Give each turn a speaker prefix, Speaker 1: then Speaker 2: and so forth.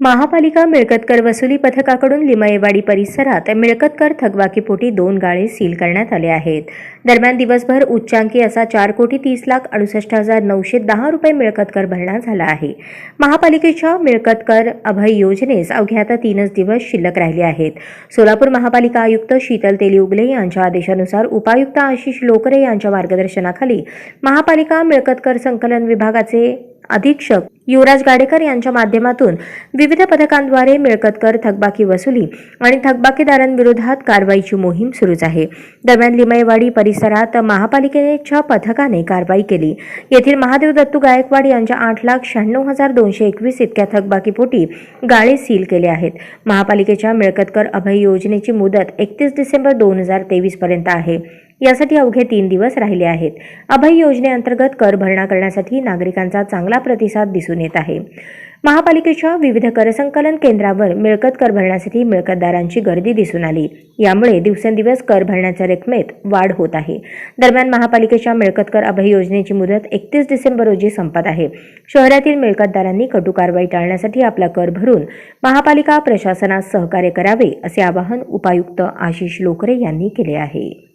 Speaker 1: महापालिका मिळकतकर वसुली पथकाकडून लिमयेवाडी परिसरात मिळकतकर थकबाकीपोटी दोन गाळे सील करण्यात आले आहेत. दरम्यान दिवसभर उच्चांकी असा चार कोटी तीस लाख अडुसष्ट हजार नऊशे दहा रुपये मिळकतकर भरणा झाला आहे. महापालिकेच्या मिळकतकर अभय योजनेस अवघ्या आता तीनच दिवस शिल्लक राहिले आहेत. सोलापूर महापालिका आयुक्त शीतल तेली उगले यांच्या आदेशानुसार उपायुक्त आशिष लोकरे यांच्या मार्गदर्शनाखाली महापालिका मिळकतकर संकलन विभागाचे अधीक्षक युवराज गाडेकर यांच्या माध्यमातून विविध पथकांद्वारे मिळकत कर थकबाकी वसुली आणि थकबाकीदारांविरोधात कारवाईची मोहीम सुरूच आहे. दरम्यान लिमयवाडी परिसरात महापालिकेच्या पथकाने कारवाई केली. येथील महादेव दत्तू गायकवाड यांच्या आठ लाख शहाण्णव हजार दोनशे एकवीस इतक्या थकबाकीपोटी गाळे सील केले आहेत. महापालिकेच्या मिळकत कर अभय योजनेची मुदत एकतीस डिसेंबर दोन हजार तेवीस पर्यंत आहे. यासाठी अवघे तीन दिवस राहिले आहेत. अभय योजनेअंतर्गत कर भरणा करण्यासाठी नागरिकांचा चांगला प्रतिसाद दिसून येत आहे. महापालिकेच्या विविध कर संकलन केंद्रावर मिळकत कर भरण्यासाठी मिळकतदारांची गर्दी दिसून आली. यामुळे दिवसेंदिवस कर भरण्याच्या रकमेत वाढ होत आहे. दरम्यान महापालिकेच्या मिळकत कर अभय योजनेची मुदत एकतीस डिसेंबर रोजी संपत आहे. शहरातील मिळकतदारांनी कटू कारवाई टाळण्यासाठी आपला कर भरून महापालिका प्रशासनास सहकार्य करावे असे आवाहन उपायुक्त आशिष लोकरे यांनी केले आहे.